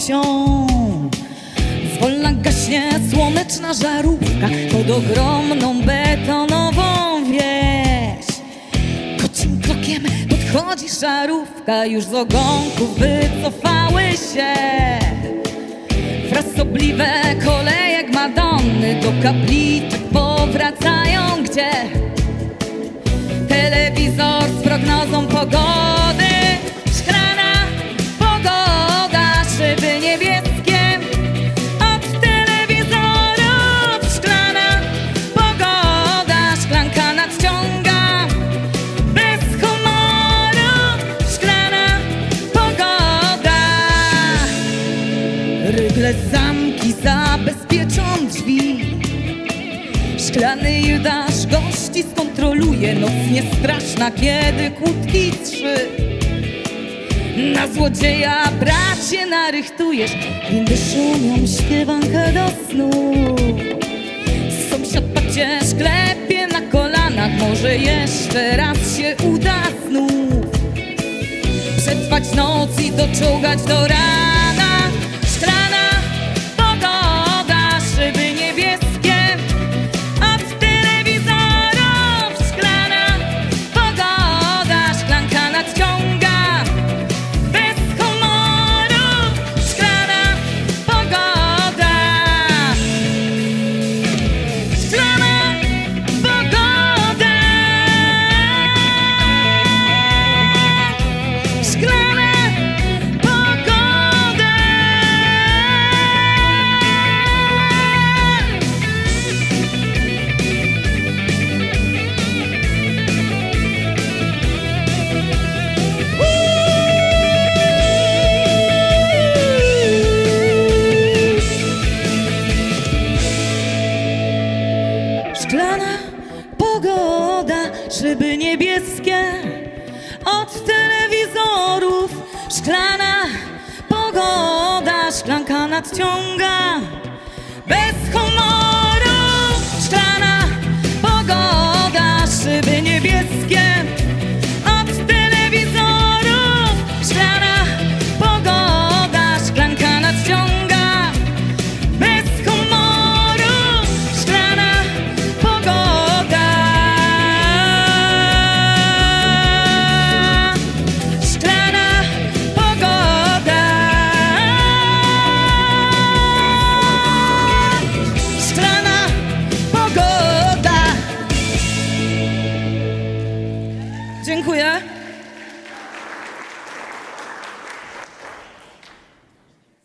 miłością. Zwolna gaśnie słoneczna żarówka pod ogromną betonową wieś. Kocim krokiem podchodzi szarówka, już z ogonków wycofały się. Frasobliwe kolejek Madonny do kapliczek powracają, gdzie telewizor z prognozą pogody. Rygle zamki zabezpieczą drzwi. Szklany Judasz gości skontroluje. Noc niestraszna, kiedy kłódki trzy. Na złodzieja bracie narychtujesz. Windy szumią śpiewankę do snu. Sąsiad pacie szklepie na kolanach. Może jeszcze raz się uda znów. Przetrwać noc i doczołgać do rana pogoda, szyby niebieskie od telewizorów. Szklana pogoda, szklanka nadciąga bez humoru. Pogoda. Dziękuję.